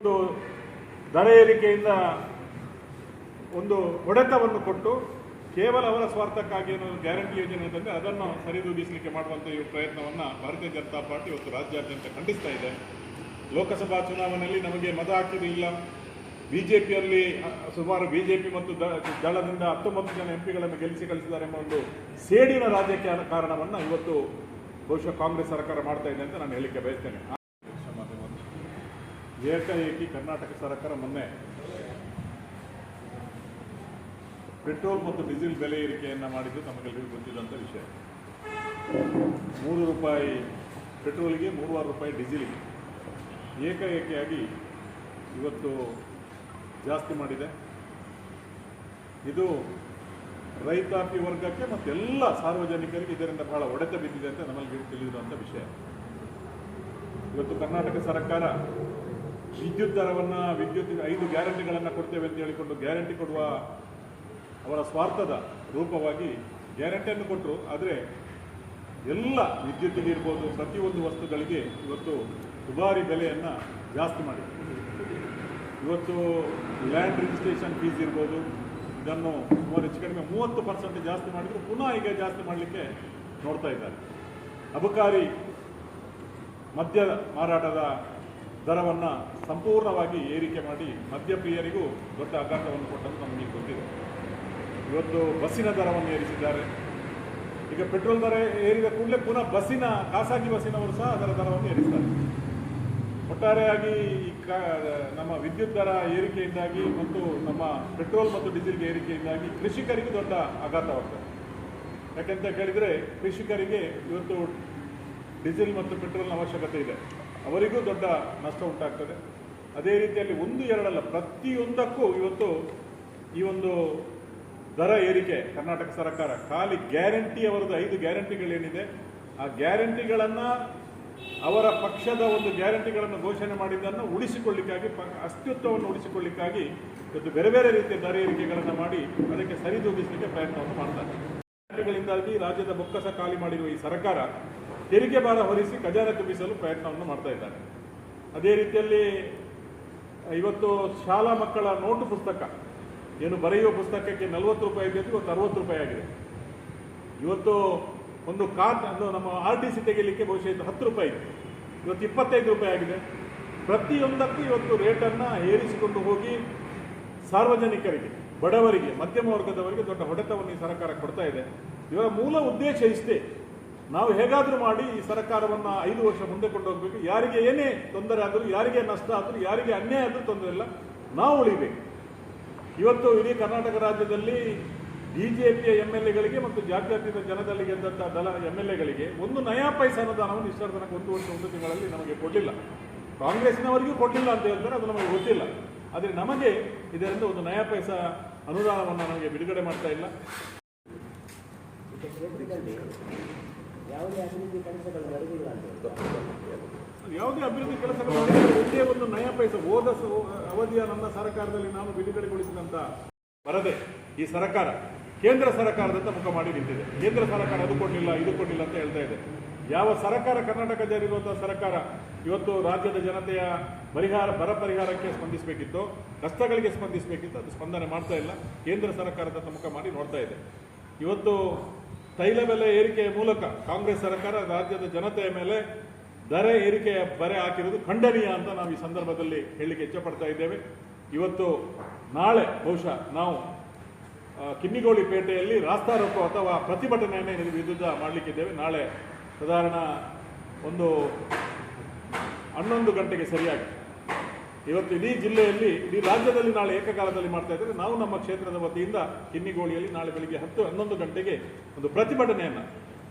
ಒಂದು ದರ ಏರಿಕೆಯಿಂದ ಒಂದು ಹೊಡೆತವನ್ನು ಕೊಟ್ಟು ಕೇವಲ ಅವರ ಸ್ವಾರ್ಥಕ್ಕಾಗಿ ಏನೋ ಗ್ಯಾರಂಟಿ ಯೋಜನೆ ಅಂತಂದರೆ ಅದನ್ನು ಸರಿದೂಗಿಸಲಿಕ್ಕೆ ಮಾಡುವಂಥ ಈ ಪ್ರಯತ್ನವನ್ನು ಭಾರತೀಯ ಜನತಾ ಪಾರ್ಟಿ ಇವತ್ತು ರಾಜ್ಯಾದ್ಯಂತ ಖಂಡಿಸ್ತಾ ಇದೆ. ಲೋಕಸಭಾ ಚುನಾವಣೆಯಲ್ಲಿ ನಮಗೆ ಮತ ಹಾಕಿದ್ದು ಇಲ್ಲ. ಪಿಯಲ್ಲಿ ಸುಮಾರು ಬಿಜೆಪಿ ಮತ್ತು ದ- ದಳದಿಂದ ಹತ್ತೊಂಬತ್ತು ಜನ ಎಂಪಿಗಳನ್ನು ಗೆಲ್ಲಿಸಿ ಕಳಿಸಿದ್ದಾರೆ ಎಂಬ ಒಂದು ಸೇಡಿನ ರಾಜಕೀಯ ಕಾರಣವನ್ನು ಇವತ್ತು ಬಹುಶಃ ಕಾಂಗ್ರೆಸ್ ಸರ್ಕಾರ ಮಾಡ್ತಾ ಇದೆ ಅಂತ ನಾನು ಹೇಳಲಿಕ್ಕೆ ಬಯಸ್ತೇನೆ. ಏಕಾಏಕಿ ಕರ್ನಾಟಕ ಸರ್ಕಾರ ಮೊನ್ನೆ ಪೆಟ್ರೋಲ್ ಮತ್ತು ಡೀಸೆಲ್ ಬೆಲೆ ಏರಿಕೆಯನ್ನು ಮಾಡಿದ್ದು ನಮಗೆಲ್ಲರಿಗೂ ಗೊತ್ತಿದ್ದಂಥ ವಿಷಯ. ಮೂರು ರೂಪಾಯಿ ಪೆಟ್ರೋಲ್ಗೆ, ಮೂರುವಾರು ರೂಪಾಯಿ ಡೀಸೆಲ್ಗೆ. ಏಕಾಏಕಿಯಾಗಿ ಇವತ್ತು ಜಾಸ್ತಿ ಮಾಡಿದೆ. ಇದು ರೈತಾಪಿ ವರ್ಗಕ್ಕೆ ಮತ್ತು ಎಲ್ಲ ಸಾರ್ವಜನಿಕರಿಗೆ ಇದರಿಂದ ಬಹಳ ಹೊಡೆತ ಬಿದ್ದಿದೆ ಅಂತ ನಮಗೆ ತಿಳಿದಿರುವಂಥ ವಿಷಯ. ಇವತ್ತು ಕರ್ನಾಟಕ ಸರ್ಕಾರ ವಿದ್ಯುತ್ ದರವನ್ನು, ವಿದ್ಯುತ್ ಐದು ಗ್ಯಾರಂಟಿಗಳನ್ನು ಕೊಡ್ತೇವೆ ಅಂತ ಹೇಳಿಕೊಂಡು ಗ್ಯಾರಂಟಿ ಕೊಡುವ ಅವರ ಸ್ವಾರ್ಥದ ರೂಪವಾಗಿ ಗ್ಯಾರಂಟಿಯನ್ನು ಕೊಟ್ಟರು ಆದರೆ ಎಲ್ಲ ವಿದ್ಯುತ್ತಿಗೆ ಇರ್ಬೋದು, ಪ್ರತಿಯೊಂದು ವಸ್ತುಗಳಿಗೆ ಇವತ್ತು ದುಬಾರಿ ಬೆಲೆಯನ್ನು ಜಾಸ್ತಿ ಮಾಡಿದೆ ಇವತ್ತು ಲ್ಯಾಂಡ್ ರಿಜಿಸ್ಟ್ರೇಷನ್ ಫೀಸ್ ಇರ್ಬೋದು, ಇದನ್ನು ಸುಮಾರು ಹೆಚ್ಚು ಕಡಿಮೆ ಮೂವತ್ತು ಪರ್ಸೆಂಟ್ ಜಾಸ್ತಿ ಮಾಡಿದ್ರು, ಪುನಃ ಈಗ ಜಾಸ್ತಿ ಮಾಡಲಿಕ್ಕೆ ನೋಡ್ತಾ ಇದ್ದಾರೆ. ಅಬಕಾರಿ ಮದ್ಯ ಮಾರಾಟದ ದರವನ್ನು ಸಂಪೂರ್ಣವಾಗಿ ಏರಿಕೆ ಮಾಡಿ ಮದ್ಯಪ್ರಿಯರಿಗೂ ದೊಡ್ಡ ಆಘಾತವನ್ನು ಕೊಟ್ಟದ್ದು ನಮಗೆ ಗೊತ್ತಿದೆ. ಇವತ್ತು ಬಸ್ಸಿನ ದರವನ್ನು ಏರಿಸಿದ್ದಾರೆ. ಈಗ ಪೆಟ್ರೋಲ್ ದರ ಏರಿದ ಕೂಡಲೇ ಪುನಃ ಬಸ್ಸಿನ, ಖಾಸಗಿ ಬಸ್ಸಿನವರು ಸಹ ಅದರ ದರವನ್ನು ಏರಿಸ್ತಾರೆ. ಒಟ್ಟಾರೆಯಾಗಿ ಈ ನಮ್ಮ ವಿದ್ಯುತ್ ದರ ಏರಿಕೆಯಿಂದಾಗಿ ಮತ್ತು ನಮ್ಮ ಪೆಟ್ರೋಲ್ ಮತ್ತು ಡೀಸೆಲ್ಗೆ ಏರಿಕೆಯಿಂದಾಗಿ ಕೃಷಿಕರಿಗೆ ದೊಡ್ಡ ಆಘಾತವಾಗ್ತದೆ. ಯಾಕೆಂತ ಕೇಳಿದರೆ ಕೃಷಿಕರಿಗೆ ಇವತ್ತು ಡೀಸೆಲ್ ಮತ್ತು ಪೆಟ್ರೋಲ್ನ ಅವಶ್ಯಕತೆ ಇದೆ. ಅವರಿಗೂ ದೊಡ್ಡ ನಷ್ಟ ಉಂಟಾಗ್ತದೆ. ಅದೇ ರೀತಿಯಲ್ಲಿ ಒಂದು ಎರಡಲ್ಲ, ಪ್ರತಿಯೊಂದಕ್ಕೂ ಇವತ್ತು ಈ ಒಂದು ದರ ಏರಿಕೆ ಕರ್ನಾಟಕ ಸರ್ಕಾರ ಖಾಲಿ ಗ್ಯಾರಂಟಿ, ಅವರದ್ದು ಐದು ಗ್ಯಾರಂಟಿಗಳೇನಿದೆ, ಆ ಗ್ಯಾರಂಟಿಗಳನ್ನು ಅವರ ಪಕ್ಷದ ಒಂದು ಗ್ಯಾರಂಟಿಗಳನ್ನು ಘೋಷಣೆ ಮಾಡಿದ್ದನ್ನು ಉಳಿಸಿಕೊಳ್ಳಿಕ್ಕಾಗಿ, ಪ, ಅಸ್ತಿತ್ವವನ್ನು ಉಳಿಸಿಕೊಳ್ಳಿಕ್ಕಾಗಿ ಇವತ್ತು ಬೇರೆ ಬೇರೆ ರೀತಿಯ ದರ ಏರಿಕೆಗಳನ್ನು ಮಾಡಿ ಅದಕ್ಕೆ ಸರಿದೂಗಿಸಲಿಕ್ಕೆ ಪ್ರಯತ್ನವನ್ನು ಮಾಡ್ತಾರೆ. ಗ್ಯಾರಂಟಿಗಳಿಂದಾಗಿ ರಾಜ್ಯದ ಬೊಕ್ಕಸ ಖಾಲಿ ಮಾಡಿರುವ ಈ ಸರ್ಕಾರ ತೆರಿಗೆ ಭಾರ ಹೊರಿಸಿ ಖಜಾನೆ ತುಂಬಿಸಲು ಪ್ರಯತ್ನವನ್ನು ಮಾಡ್ತಾ ಇದ್ದಾರೆ. ಅದೇ ರೀತಿಯಲ್ಲಿ ಇವತ್ತು ಶಾಲಾ ಮಕ್ಕಳ ನೋಟು ಪುಸ್ತಕ, ಏನು ಬರೆಯುವ ಪುಸ್ತಕಕ್ಕೆ ನಲವತ್ತು ರೂಪಾಯಿ ಇದ್ದಿದ್ದು ಇವತ್ತು ಅರವತ್ತು ರೂಪಾಯಿ ಆಗಿದೆ. ಇವತ್ತು ಒಂದು ಕಾರ್ ಅದು ನಮ್ಮ ಆರ್ ಟಿ ಸಿ ತೆಗಿಲಿಕ್ಕೆ ಬಹುಶಃ ಇದು ಹತ್ತು ರೂಪಾಯಿ ಇತ್ತು ಇವತ್ತು ಇಪ್ಪತ್ತೈದು ರೂಪಾಯಿ ಆಗಿದೆ. ಪ್ರತಿಯೊಂದಕ್ಕೂ ಇವತ್ತು ರೇಟನ್ನು ಏರಿಸಿಕೊಂಡು ಹೋಗಿ ಸಾರ್ವಜನಿಕರಿಗೆ, ಬಡವರಿಗೆ, ಮಧ್ಯಮ ವರ್ಗದವರಿಗೆ ದೊಡ್ಡ ಹೊಡೆತವನ್ನು ಈ ಸರ್ಕಾರ ಕೊಡ್ತಾ ಇದೆ. ಇವರ ಮೂಲ ಉದ್ದೇಶ ಇಷ್ಟೇ. ನಾವು ಹೇಗಾದರೂ ಮಾಡಿ ಈ ಸರ್ಕಾರವನ್ನು ಐದು ವರ್ಷ ಮುಂದೆ ಕೊಂಡೋಗ್ಬೇಕು. ಯಾರಿಗೆ ಏನೇ ತೊಂದರೆ ಆದರೂ, ಯಾರಿಗೆ ನಷ್ಟ ಆದರೂ, ಯಾರಿಗೆ ಅನ್ಯಾಯ ಆದರೂ ತೊಂದರೆ ಇಲ್ಲ, ನಾವು ಉಳಿಬೇಕು. ಇವತ್ತು ಇಡೀ ಕರ್ನಾಟಕ ರಾಜ್ಯದಲ್ಲಿ ಬಿ ಜೆ ಪಿಯ ಎಂ ಎಲ್ ಎಗಳಿಗೆ ಮತ್ತು ಜಾತ್ಯತೀತ ಜನದಲ್ಲಿ ಗೆದ್ದಂಥ ದಲ ಎಂ ಎಲ್ ಎಗಳಿಗೆ ಒಂದು ನಯಾ ಪೈಸ ಅನುದಾನವನ್ನು ಇಷ್ಟರ ತನಕ ಒಂದು ವರ್ಷ, ಒಂದು ತಿಂಗಳಲ್ಲಿ ನಮಗೆ ಕೊಡಲಿಲ್ಲ. ಕಾಂಗ್ರೆಸ್ನವರಿಗೂ ಕೊಡಲಿಲ್ಲ ಅಂತ ಹೇಳ್ತಾರೆ, ಅದು ನಮಗೆ ಗೊತ್ತಿಲ್ಲ. ಆದರೆ ನಮಗೆ ಇದರಿಂದ ಒಂದು ನಯಾ ಪೈಸ ಅನುದಾನವನ್ನು ನಮಗೆ ಬಿಡುಗಡೆ ಮಾಡ್ತಾ ಇಲ್ಲ. ಯಾವುದೇ ಅಭಿವೃದ್ಧಿ ಕೆಲಸಗಳು ಯಾವುದೇ ಅಭಿವೃದ್ಧಿ ಒಂದೇ ಒಂದು ನಯ ಪೈಸ, ಹೋದ ಅವಧಿಯ ನನ್ನ ಸರ್ಕಾರದಲ್ಲಿ ನಾನು ಬಿಡುಗಡೆಗೊಳಿಸಿದಂತ ಬರದೆ ಈ ಸರ್ಕಾರ, ಕೇಂದ್ರ ಸರ್ಕಾರದಂತ ಮುಖ ಮಾಡಿ ನಿಂತಿದೆ. ಕೇಂದ್ರ ಸರ್ಕಾರ ಅದು ಕೊಡಲಿಲ್ಲ, ಇದು ಕೊಡಲಿಲ್ಲ ಅಂತ ಹೇಳ್ತಾ ಇದೆ. ಯಾವ ಸರ್ಕಾರ ಕರ್ನಾಟಕ ಜಾರಿರುವಂತಹ ಸರ್ಕಾರ ಇವತ್ತು ರಾಜ್ಯದ ಜನತೆಯ ಪರಿಹಾರ, ಬರ ಪರಿಹಾರಕ್ಕೆ ಸ್ಪಂದಿಸಬೇಕಿತ್ತು ಕಷ್ಟಗಳಿಗೆ ಸ್ಪಂದಿಸಬೇಕಿತ್ತು, ಅದು ಸ್ಪಂದನೆ ಮಾಡ್ತಾ ಇಲ್ಲ. ಕೇಂದ್ರ ಸರ್ಕಾರದತ್ತ ಮುಖ ಮಾಡಿ ನೋಡ್ತಾ ಇದೆ. ಇವತ್ತು ತೈಲ ಬೆಲೆ ಏರಿಕೆಯ ಮೂಲಕ ಕಾಂಗ್ರೆಸ್ ಸರ್ಕಾರ ರಾಜ್ಯದ ಜನತೆಯ ಮೇಲೆ ದರ ಏರಿಕೆಯ ಬರೆ ಹಾಕಿರುವುದು ಖಂಡನೀಯ ಅಂತ ನಾವು ಈ ಸಂದರ್ಭದಲ್ಲಿ ಹೇಳಲಿಕ್ಕೆ ಇಚ್ಛಪಡ್ತಾ ಇದ್ದೇವೆ. ಇವತ್ತು ನಾಳೆ ಬಹುಶಃ ನಾವು ಕಿಮ್ಮಿಗೋಳಿ ಪೇಟೆಯಲ್ಲಿ ರಾಸ್ತಾರೋಕೋ ಅಥವಾ ಪ್ರತಿಭಟನೆಯನ್ನು ವಿರುದ್ಧ ಮಾಡಲಿಕ್ಕಿದ್ದೇವೆ ನಾಳೆ ಸಾಧಾರಣ ಒಂದು ಹನ್ನೊಂದು ಗಂಟೆಗೆ ಸರಿಯಾಗಿ. ಇವತ್ತು ಇಡೀ ಜಿಲ್ಲೆಯಲ್ಲಿ, ಇಡೀ ರಾಜ್ಯದಲ್ಲಿ ನಾಳೆ ಏಕಕಾಲದಲ್ಲಿ ಮಾಡ್ತಾ ಇದ್ದರೆ. ನಾವು ನಮ್ಮ ಕ್ಷೇತ್ರದ ವತಿಯಿಂದ ಕಿನ್ನಿಗೋಳಿಯಲ್ಲಿ ನಾಳೆ ಬೆಳಿಗ್ಗೆ ಹತ್ತು, ಹನ್ನೊಂದು ಗಂಟೆಗೆ ಒಂದು ಪ್ರತಿಭಟನೆಯನ್ನು,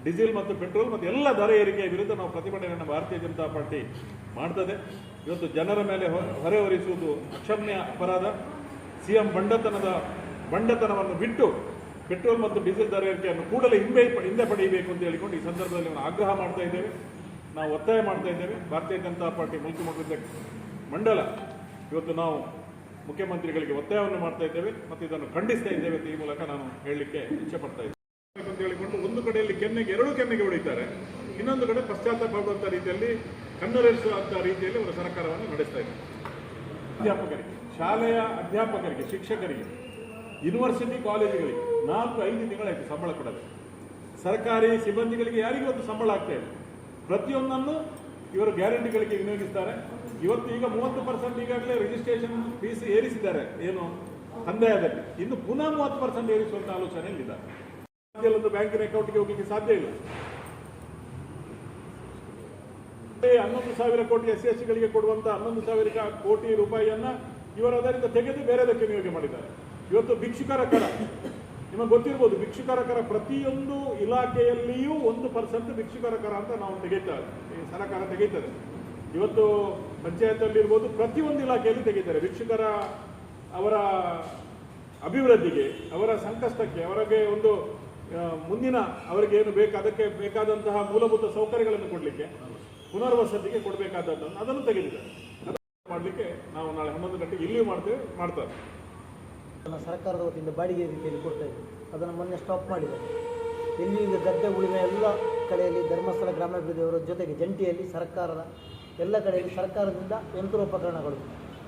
ಡೀಸೆಲ್ ಮತ್ತು ಪೆಟ್ರೋಲ್ ಮತ್ತು ಎಲ್ಲ ದರ ಏರಿಕೆಯ ವಿರುದ್ಧ ನಾವು ಪ್ರತಿಭಟನೆಯನ್ನು ಭಾರತೀಯ ಜನತಾ ಪಾರ್ಟಿ ಮಾಡ್ತದೆ. ಇವತ್ತು ಜನರ ಮೇಲೆ ಹೊರೆ ಹೊರಿಸುವುದು ಅಕ್ಷಮ್ಯ ಅಪರಾಧ. ಸಿ ಎಂ ಬಂಡತನದ, ಬಂಡತನವನ್ನು ಬಿಟ್ಟು ಪೆಟ್ರೋಲ್ ಮತ್ತು ಡೀಸೆಲ್ ದರ ಏರಿಕೆಯನ್ನು ಕೂಡಲೇ ಹಿಂದೆ ಹಿಂದೆ ಪಡೆಯಬೇಕು ಅಂತ ಹೇಳಿಕೊಂಡು ಈ ಸಂದರ್ಭದಲ್ಲಿ ನಾವು ಆಗ್ರಹ ಮಾಡ್ತಾ ಇದ್ದೇವೆ. ನಾವು ಒತ್ತಾಯ ಮಾಡ್ತಾ ಇದ್ದೇವೆ. ಭಾರತೀಯ ಜನತಾ ಪಾರ್ಟಿ ಮುಖ್ಯಮಂತ್ರಿ ಮಂಡಲ ಇವತ್ತು ನಾವು ಮುಖ್ಯಮಂತ್ರಿಗಳಿಗೆ ಒತ್ತಾಯವನ್ನು ಮಾಡ್ತಾ ಇದ್ದೇವೆ ಮತ್ತು ಇದನ್ನು ಖಂಡಿಸ್ತಾ ಇದ್ದೇವೆ ಈ ಮೂಲಕ ನಾನು ಹೇಳಲಿಕ್ಕೆ ಇಚ್ಛೆ ಪಡ್ತಾ ಇದ್ದೇನೆ. ಅಂತ ಹೇಳಿಕೊಂಡು ಒಂದು ಕಡೆಯಲ್ಲಿ ಕೆನ್ನೆಗೆ ಎರಡು ಕೆನ್ನೆಗೆ ಹೊಡಿತಾರೆ. ಇನ್ನೊಂದು ಕಡೆ ಪಶ್ಚಾತ್ತಾಪ ರೀತಿಯಲ್ಲಿ ಕಣ್ಣೊರೆಸುವಂಥ ರೀತಿಯಲ್ಲಿ ಅವರ ಸರ್ಕಾರವನ್ನು ನಡೆಸ್ತಾ ಇದ್ದಾರೆ. ಅಧ್ಯಾಪಕರಿಗೆ ಶಾಲೆಯ ಅಧ್ಯಾಪಕರಿಗೆ ಶಿಕ್ಷಕರಿಗೆ ಯೂನಿವರ್ಸಿಟಿ ಕಾಲೇಜುಗಳಿಗೆ ನಾಲ್ಕು ಐದು ತಿಂಗಳಾಯಿತು ಸಂಬಳ ಕೊಡದೆ. ಸರ್ಕಾರಿ ಸಿಬ್ಬಂದಿಗಳಿಗೆ ಯಾರಿಗೂ ಒಂದು ಸಂಬಳ ಆಗ್ತಾ ಇಲ್ಲ. ಪ್ರತಿಯೊಂದನ್ನು ಇವರು ಗ್ಯಾರಂಟಿಗಳಿಗೆ ವಿನಿಯೋಗಿಸ್ತಾರೆ. ಇವತ್ತು ಈಗ ಮೂವತ್ತು ಪರ್ಸೆಂಟ್ ಈಗಾಗಲೇ ರಿಜಿಸ್ಟ್ರೇಷನ್ ಫೀಸ್ ಏರಿಸಿದ್ದಾರೆ. ಏನು? ಸಂದಾಯದಲ್ಲಿ ಇನ್ನು ಪುನಃ ಮೂವತ್ತು ಪರ್ಸೆಂಟ್ ಏರಿಸುವಂತ ಆಲೋಚನೆಯಲ್ಲಿದ್ದಾರೆ. ಒಂದು ಬ್ಯಾಂಕಿನ ಅಕೌಂಟ್ಗೆ ಹೋಗಲಿಕ್ಕೆ ಸಾಧ್ಯ ಇಲ್ಲ. ಹನ್ನೊಂದು ಸಾವಿರ ಕೋಟಿ ಎಸ್ ಎಸ್ ಗಳಿಗೆ ಕೊಡುವಂತ ಹನ್ನೊಂದು ಸಾವಿರ ಕೋಟಿ ರೂಪಾಯಿಯನ್ನ ಇವರು ಅದರಿಂದ ತೆಗೆದು ಬೇರೆದಕ್ಕೆ ನಿಯೋಗ ಮಾಡಿದ್ದಾರೆ. ಇವತ್ತು ಭಿಕ್ಷುಕರ ಕರ. ನಿಮಗೆ ಗೊತ್ತಿರ್ಬೋದು, ಭಿಕ್ಷುಕರ ಕರ ಪ್ರತಿಯೊಂದು ಇಲಾಖೆಯಲ್ಲಿಯೂ ಒಂದು ಪರ್ಸೆಂಟ್ ಭಿಕ್ಷುಕರ ಕರ ಅಂತ ನಾವು ತೆಗಿತಾರೆ ಈ ಸರ್ಕಾರ ತೆಗೀತದೆ ಇವತ್ತು ಪಂಚಾಯತ್ ಇರ್ಬೋದು, ಪ್ರತಿಯೊಂದು ಇಲಾಖೆಯಲ್ಲಿ ತೆಗಿತಾರೆ. ಭಿಕ್ಷುಕರ ಅವರ ಅಭಿವೃದ್ಧಿಗೆ, ಅವರ ಸಂಕಷ್ಟಕ್ಕೆ, ಅವರಿಗೆ ಒಂದು ಮುಂದಿನ ಅವರಿಗೆ ಏನು ಬೇಕು, ಅದಕ್ಕೆ ಬೇಕಾದಂತಹ ಮೂಲಭೂತ ಸೌಕರ್ಯಗಳನ್ನು ಕೊಡಲಿಕ್ಕೆ, ಪುನರ್ವಸತಿಗೆ ಕೊಡಬೇಕಾದದ್ದು ಅದನ್ನು ತೆಗೆದಿದ್ದಾರೆ. ಅದನ್ನು ಮಾಡಲಿಕ್ಕೆ ನಾವು ನಾಳೆ ಹನ್ನೊಂದು ಗಂಟೆಗೆ ಇಲ್ಲಿಯೂ ಮಾಡ್ತೇವೆ, ಮಾಡ್ತಾರೆ. ಸರ್ಕಾರದ ವತಿಯಿಂದ ಬಾಡಿಗೆ ರೀತಿಯಲ್ಲಿ ಕೊಡ್ತಾ ಅದನ್ನು ಮೊನ್ನೆ ಸ್ಟಾಪ್ ಮಾಡಿದ್ದಾರೆ ಇಲ್ಲಿ ಈಗ ಗದ್ದೆ ಉಳಿಮೆ ಎಲ್ಲ ಕಡೆಯಲ್ಲಿ ಧರ್ಮಸ್ಥಳ ಗ್ರಾಮಾಭಿವೃದ್ಧಿಯವರ ಜೊತೆಗೆ ಜಂಟಿಯಲ್ಲಿ ಸರ್ಕಾರದ ಎಲ್ಲ ಕಡೆ ಸರ್ಕಾರದಿಂದ ಯಂತ್ರೋಪಕರಣಗಳು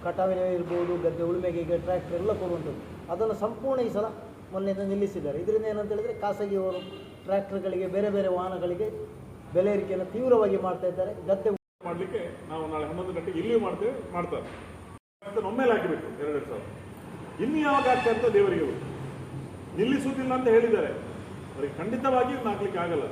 ಕಟಾವಿನ ಇರ್ಬೋದು, ಗದ್ದೆ ಉಳುಮೆಗೆ ಈಗ ಟ್ರ್ಯಾಕ್ಟರ್ ಎಲ್ಲ ಕೊಡುವಂಥದ್ದು. ಅದನ್ನು ಸಂಪೂರ್ಣ ಈ ಸಲ ಮೊನ್ನೆಯಿಂದ ನಿಲ್ಲಿಸಿದ್ದಾರೆ. ಇದರಿಂದ ಏನಂತ ಹೇಳಿದರೆ ಖಾಸಗಿಯವರು ಟ್ರ್ಯಾಕ್ಟರ್ಗಳಿಗೆ ಬೇರೆ ಬೇರೆ ವಾಹನಗಳಿಗೆ ಬೆಲೆ ಏರಿಕೆಯನ್ನು ತೀವ್ರವಾಗಿ ಮಾಡ್ತಾ ಇದ್ದಾರೆ. ಗದ್ದೆ ಮಾಡಲಿಕ್ಕೆ ನಾವು ನಾಳೆ ಹನ್ನೊಂದು ಗಂಟೆಗೆ ಇಲ್ಲಿಯೂ ಮಾಡ್ತೇವೆ, ಮಾಡ್ತಾರೆ. ಒಮ್ಮೆಲೆ ಹಾಕಿಬೇಕು ಎರಡು ಸಾವಿರ. ಇನ್ನು ಯಾವಾಗ ಆಗ್ತದೆ ಅಂತ ದೇವರಿಗೆ. ನಿಲ್ಲಿಸುವುದಿಲ್ಲ ಅಂತ ಹೇಳಿದ್ದಾರೆ. ಅವರಿಗೆ ಖಂಡಿತವಾಗಿಯೂ ಹಾಕ್ಲಿಕ್ಕೆ ಆಗಲ್ಲ.